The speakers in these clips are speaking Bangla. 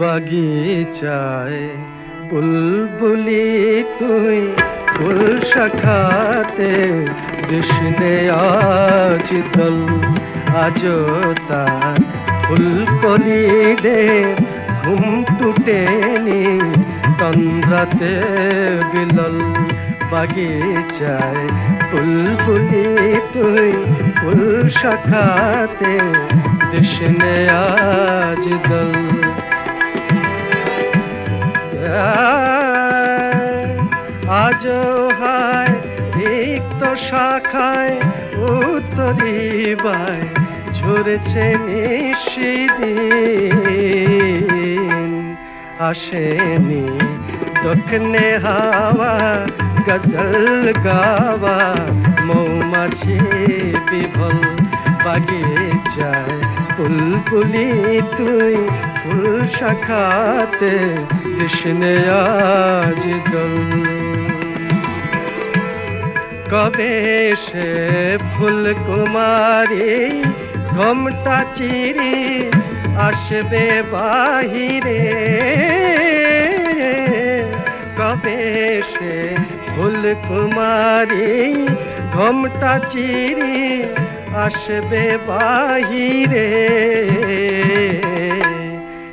বাগিচায়, বুলবুলি তুই ফুল শাখাতে কৃষ্ণে দল আজ তার ফুল কলি দে ঘুম টুটেনি তন্দ্রাতে বিলল। বাগিচায়, বুলবুলি তুই ফুল শাখাতে কৃষ্ণে আজ আজ হায় তিক্ত শাখায় উত্তরিবায় ঝরেছে নিশিদিন। আসেনি দক্ষিণে হাওয়া, গজল গাওয়া, মৌমাছি বিভল বাগিচায় বুলবুলি তুই ফুল শাখাতে, কৃষ্ণে আজ দল কবে সে ফুল কুমারী ঘমটা চিরি আসবে বাহিরে? কবে সে ফুল কুমারী ঘমটা চিরি আসবে বাহিরে?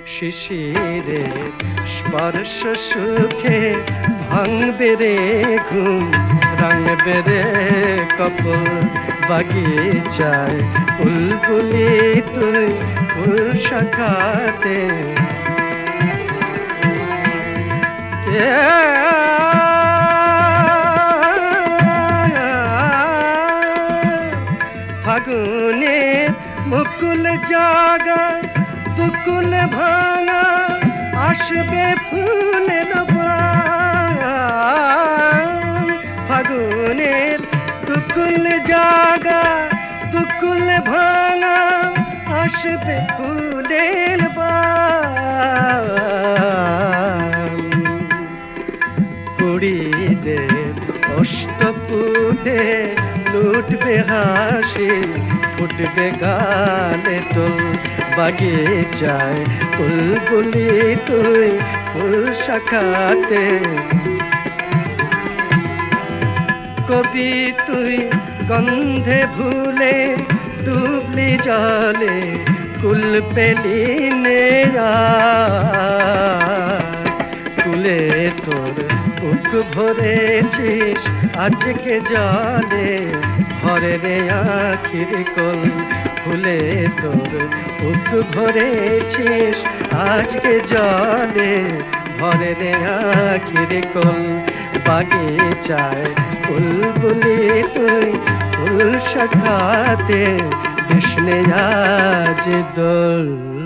শিশিরে স্পর্শ সুখে ভাঙবে রে ঘুম রাঙবে রে কপল বাগিচায় বুলবুলি তুই ফুল শাখাতে। ফাগুনে মুকুল জাগা দুকুল ভাঙা আসবে ফুলের ফাগুনের ভাঙা আসবে ফুলের কুড়িদের অষ্টপুটে লুটবে হাসি, ফুটবে গালে তোল বাগিচায়। বুলবুলি তুই ফুল শাখাতে কবি তুই গন্ধে ভুলে ডুবলি জলে কুল পেলি কুলে তোর বুক ভরেছিস আজকে জলে ভরে রে আখির কল ফুলে তোর বুক ভরেছিস আজকে জলে ভরে রে আখির কল বাগিচায় বুলবুলি তুই ফুল শাখাতে কৃষ্ণ আজ দোল।